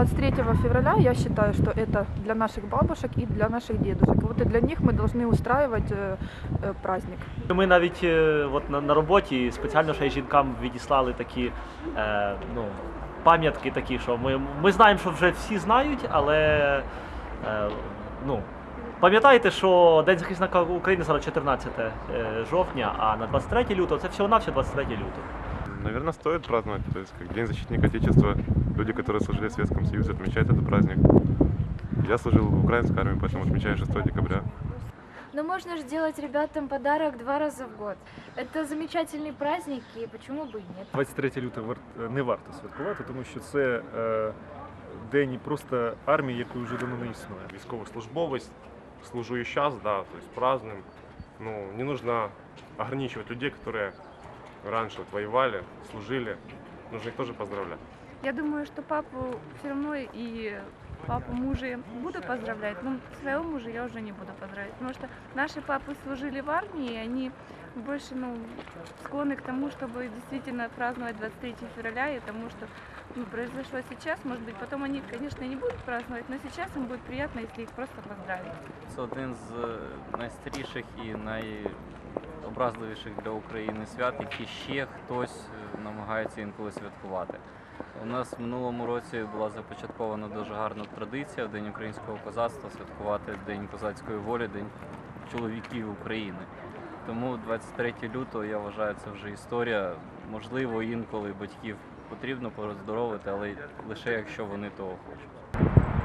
23 февраля я считаю, что это для наших бабушек и для наших дедушек. Вот и для них мы должны устраивать э, э, праздник. Ми навіть е, от на, на роботі спеціально ще й жінкам відіслали такі е, ну, пам'ятки, такі, що ми, ми знаємо, що вже всі знають, але е, ну, пам'ятайте, що День захисника України зараз 14 е, жовтня, а на 23 лютого це всього-навсього 23 лютого. Наверное, стоит праздновать, то есть как День защитника Отечества. Люди, которые служили в Советском Союзе, отмечают этот праздник. Я служил в украинской армии, поэтому отмечаю 6 декабря. Но можно же делать ребятам подарок два раза в год. Это замечательный праздник, и почему бы и нет? 23 лютого вар- не варто святкувати, тому що це е, день просто армії, якої вже давно не існує. військовослужбовець, служу и сейчас, да, то есть празднуем. Ну, не нужно ограничивать людей, которые раньше вот воевали, служили. Нужно их тоже поздравлять. Я думаю, что папу все равно и папу мужа я буду поздравлять, но своего мужа я уже не буду поздравлять, потому что наши папы служили в армии, и они больше ну, склонны к тому, чтобы действительно праздновать 23 февраля и тому, что ну, произошло сейчас. Может быть, потом они, конечно, не будут праздновать, но сейчас им будет приятно, если их просто поздравить. Це один з е, найстаріших і найобразливіших для України свят, які ще хтось е, намагається інколи святкувати. У нас в минулому році була започаткована дуже гарна традиція День українського козацтва святкувати День козацької волі, День чоловіків України. Тому 23 лютого я вважаю, це вже історія. Можливо, інколи батьків потрібно поздоровити, але лише якщо вони того хочуть.